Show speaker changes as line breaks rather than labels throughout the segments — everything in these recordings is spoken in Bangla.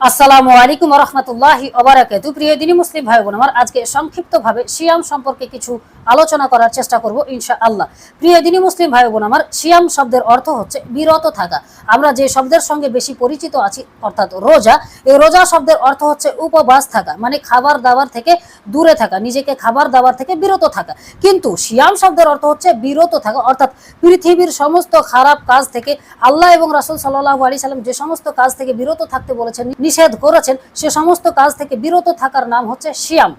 আসসালামু আলাইকুম রহমতুল্লাহি অবরাকাতু প্রিয় দিনী মুসলিম ভাই বোন আমার আজকে সংক্ষিপ্তভাবে সিয়াম সম্পর্কে কিছু আলোচনা করার চেষ্টা করব ইনশা আল্লাহ প্রিয় দিনী মুসলিম ভাই বোন আমার সিয়াম শব্দের অর্থ হচ্ছে বিরত থাকা। আমরা যে শব্দের সঙ্গে বেশি পরিচিত আছি, অর্থাৎ রোজা, এই রোজা শব্দের অর্থ হচ্ছে উপবাস থাকা মানে খাবার দাবার থেকে দূরে থাকা, নিজেকে খাবার দাবার থেকে বিরত থাকা। কিন্তু সিয়াম শব্দের অর্থ হচ্ছে বিরত থাকা, অর্থাৎ পৃথিবীর সমস্ত খারাপ কাজ থেকে আল্লাহ এবং রাসুল সাল্লাহ আলি সাল্লাম যে সমস্ত কাজ থেকে বিরত থাকতে বলেছেন নিষেধ করেছেন সে সমস্ত কাজ থেকে বিরত থাকার নাম হচ্ছে সিয়াম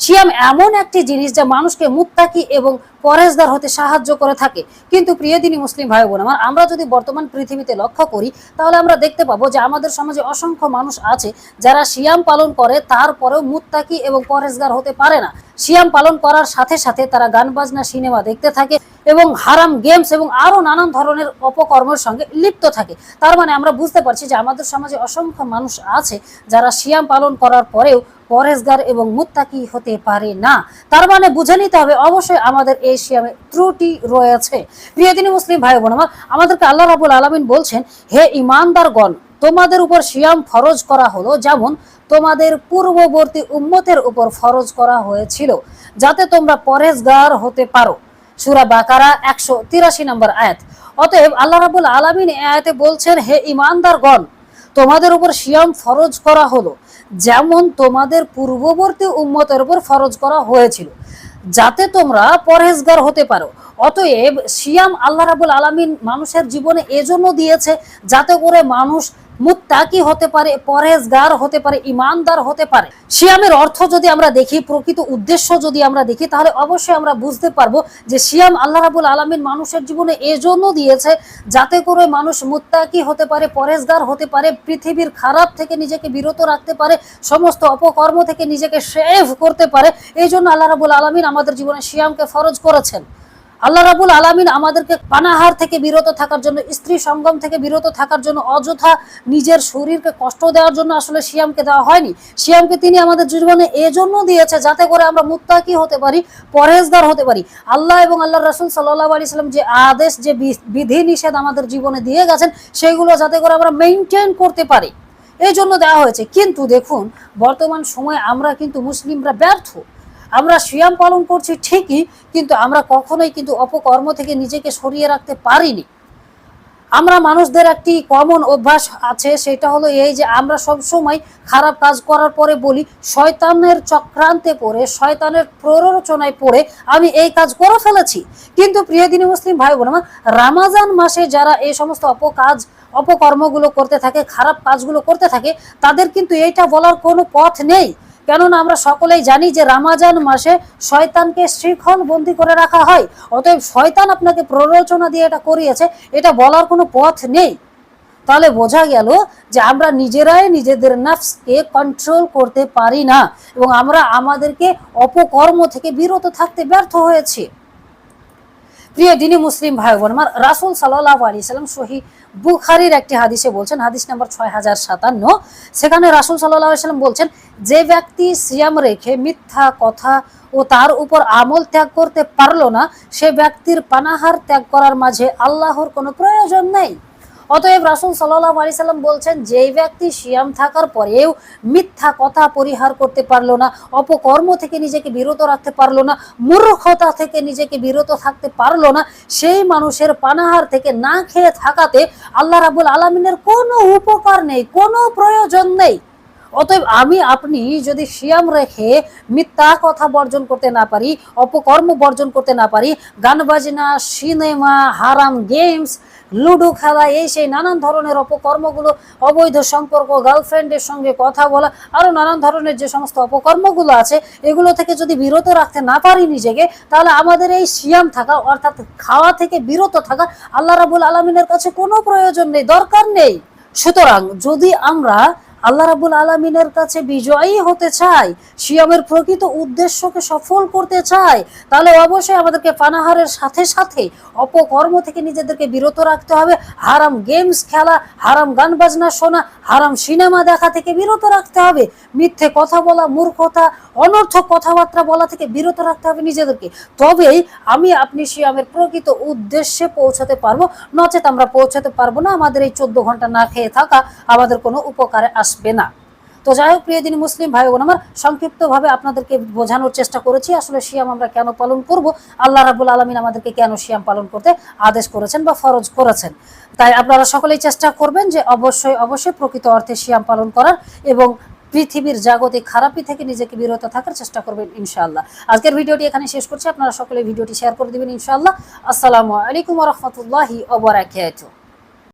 সিয়াম এমন একটি জিনিস যা মানুষকে মুত্তাকি এবং পরেজদার হতে সাহায্য করে থাকে। কিন্তু প্রিয় দিনী মুসলিম ভাই বোন আমার, আমরা যদি বর্তমান পৃথিবীতে লক্ষ্য করি, তাহলে আমরা দেখতে পাবো যে আমাদের সমাজে অসংখ্য মানুষ আছে যারা সিয়াম পালন করে, তারপরেও মুত্তাকি এবং পরেজগার হতে পারে না। সিয়াম পালন করার সাথে সাথে তারা গান বাজনা, সিনেমা দেখতে থাকে এবং হারাম গেমস এবং আরও নানান ধরনের অপকর্মের সঙ্গে লিপ্ত থাকে। তার মানে আমরা বুঝতে পারছি যে আমাদের সমাজে অসংখ্য মানুষ আছে যারা সিয়াম পালন করার পরেও পরেজগার এবং মুত্তাকি হতে পারে না। তার মানে বুঝে নিতে হবে, অবশ্যই আমাদের এই সিয়ামে ত্রুটি রয়েছে। প্রিয় দিনী মুসলিম ভাই বোন আমার, আমাদেরকে আল্লাহ রাবুল আলমিন বলছেন, হে ইমানদারগণ তোমাদের উপর সিয়াম ফরজ করা হলো, যেমন তোমাদের পূর্ববর্তী উম্মতের উপর ফরজ করা হয়েছিল, যাতে তোমরা পরেজগার হতে পারো। সুরা বাকারা একশো তিরাশি নম্বর আয়াত। অতএব আল্লাহ রাবুল আলমিন আয়াতে বলছেন, হে ইমানদারগণ তোমাদের উপর সিয়াম ফরজ করা হলো, যেমন তোমাদের পূর্ববর্তী উম্মতের উপর ফরজ করা হয়েছিল। যাতে তোমরা পরহেজগার হতে পারো। অতএব সিয়াম আল্লাহ রাবুল আলমিন মানুষের জীবনে এজন্য দিয়েছে, যাতে করে মানুষ মুত্তাকি হতে পারে পরহেজগার হতে পারে, ইমানদার হতে পারে? সিয়ামের অর্থ যদি আমরা দেখি, প্রকৃত উদ্দেশ্য যদি আমরা দেখি, তাহলে অবশ্যই আমরা বুঝতে পারব যে সিয়াম আল্লাহ রাবুল আলমিন মানুষের জীবনে এজন্য দিয়েছে যাতে করে মানুষ মুত্তাকি হতে পারে, পরেজগার হতে পারে, পৃথিবীর খারাপ থেকে নিজেকে বিরত রাখতে পারে, সমস্ত অপকর্ম থেকে নিজেকে সেভ করতে পারে। এই জন্য আল্লাহ রাবুল আলমিন আমাদের জীবনে সিয়ামকে ফরজ করেছেন। আল্লাহ রাবুল আলমিন আমাদেরকে পানাহার থেকে বিরত থাকার জন্য, স্ত্রী সঙ্গম থেকে বিরত থাকার জন্য, অযথা নিজের শরীরকে কষ্ট দেওয়ার জন্য আসলে সিয়ামকে দেওয়া হয়নি। সিয়ামকে তিনি আমাদের জীবনে এজন্য দিয়েছে যাতে করে আমরা মুত্তাকি হতে পারি, পরহেজগার হতে পারি। আল্লাহ এবং আল্লাহ রসুল সাল্লাহ আলি সাল্লাম যে আদেশ, যে বিধি নিষেধ আমাদের জীবনে দিয়ে গেছেন, সেগুলো যাতে করে আমরা মেনটেন করতে পারি। এই জন্য দেওয়া হয়েছে। কিন্তু দেখুন, বর্তমান সময়ে আমরা কিন্তু মুসলিমরা ব্যর্থ। আমরা সিয়াম পালন করছি ঠিকই, কিন্তু আমরা কখনোই কিন্তু অপকর্ম থেকে নিজেকে সরিয়ে রাখতে পারিনি। আমরা মানুষদের একটি কমন অভ্যাস আছে, সেটা হলো এই যে আমরা সব সময় খারাপ কাজ করার পরে বলি, শয়তানের চক্রান্তে পড়ে, শয়তানের প্ররোচনায় পড়ে আমি এই কাজ করে ফেলেছি। কিন্তু প্রিয় দিনী মুসলিম ভাই বোন রামাজান মাসে যারা এই সমস্ত অপকাজ, অপকর্মগুলো করতে থাকে, খারাপ কাজগুলো করতে থাকে, তাদের কিন্তু এইটা বলার কোনো পথ নেই। কেননা আমরা সকলেই জানি যে রামাজান মাসে শয়তানকে শ্রীখন বন্দি করে রাখা হয়। অতএব শয়তান আপনাকে প্ররোচনা দিয়ে এটা করিয়েছে, এটা বলার কোনো পথ নেই। তাহলে বোঝা গেল যে আমরা নিজেরাই নিজেদের নাফসকে কন্ট্রোল করতে পারি না এবং আমরা আমাদেরকে অপকর্ম থেকে বিরত থাকতে ব্যর্থ হয়েছি। প্রিয় দিনী মুসলিম ভাই বোন আমার রাসুল সাল্লাহ আলী সাল্লাম সহি বুখারির একটি হাদিসে বলছেন, হাদিস নাম্বার ছয় হাজার সাতান্ন। সেখানে রাসুল সাল্লাহ সাল্লাম বলছেন, যে ব্যক্তি সিয়াম রেখে মিথ্যা কথা ও তার উপর আমল ত্যাগ করতে পারল না, সে ব্যক্তির পানাহার ত্যাগ করার মাঝে আল্লাহর কোনো প্রয়োজন নেই। অতএব রাসুল সাল্লাহ আলি সাল্লাম বলছেন, যেই ব্যক্তি সিয়াম থাকার পরেও মিথ্যা কথা পরিহার করতে পারল না, অপকর্ম থেকে নিজেকে বিরত রাখতে পারল না, মূর্খতা থেকে নিজেকে বিরত থাকতে পারল না, সেই মানুষের পানাহার থেকে না খেয়ে থাকাতে আল্লাহ রাবুল আলমিনের কোনো উপকার নেই, কোনো প্রয়োজন নেই। অতএব আমি, আপনি যদি সিয়াম রেখে মিথ্যা কথা বর্জন করতে না পারি, অপকর্ম বর্জন করতে না পারি গান বাজনা সিনেমা, হারাম গেমস লুডো খেলা এই সেই নানান ধরনের অপকর্মগুলো, অবৈধ সম্পর্ক, গার্লফ্রেন্ডের সঙ্গে কথা বলা আরও নানান ধরনের যে সমস্ত অপকর্মগুলো আছে, এগুলো থেকে যদি বিরত রাখতে না পারি নিজেকে, তাহলে আমাদের এই সিয়াম থাকা, অর্থাৎ খাওয়া থেকে বিরত থাকা, আল্লাহ রাবুল আলমিনের কাছে কোনো প্রয়োজন নেই, দরকার নেই। সুতরাং যদি আমরা আল্লাহ রাবুল আলমিনের কাছে বিজয়ী হতে চাই, সিয়ামের প্রকৃত উদ্দেশ্যকে সফল করতে চাই, তাহলে অবশ্যই আমাদেরকে পানাহারের সাথে সাথে অপকর্ম থেকে নিজেদেরকে বিরত রাখতে হবে। হারাম গেমস খেলা, হারাম গান বাজনা শোনা, হারাম সিনেমা দেখা থেকে বিরত রাখতে হবে। মিথ্যে কথা বলা, মূর্খতা অনর্থক কথাবার্তা বলা থেকে বিরত রাখতে হবে নিজেদেরকে। তবেই আমি, আপনি সিয়ামের প্রকৃত উদ্দেশ্যে পৌঁছাতে পারব। নচেত আমরা পৌঁছাতে পারব না। আমাদের এই চোদ্দ ঘণ্টা না খেয়ে থাকা আমাদের কোনো উপকারে আসবে আসবে না। তো যাই হোক, প্রিয় দিন মুসলিম ভাই বোন আমার সংক্ষিপ্তভাবে আপনাদেরকে বোঝানোর চেষ্টা করেছি, আসলে শিয়াম আমরা কেন পালন করব, আল্লাহ রাবুল আলমিন আমাদেরকে কেন শিয়াম পালন করতে আদেশ করেছেন বা ফরজ করেছেন। তাই আপনারা সকলেই চেষ্টা করবেন যে অবশ্যই অবশ্যই প্রকৃত অর্থে শিয়াম পালন করার এবং পৃথিবীর জাগতিক খারাপি থেকে নিজেকে বিরত থাকার চেষ্টা করবেন, ইনশাআল্লাহ। আজকের ভিডিওটি এখানে শেষ করছি, আপনারা সকলে ভিডিওটি শেয়ার করে দিবেন, ইনশাআল্লাহ। আসসালামু আলাইকুম রহমতুল্লাহি ওবরাকাতুহু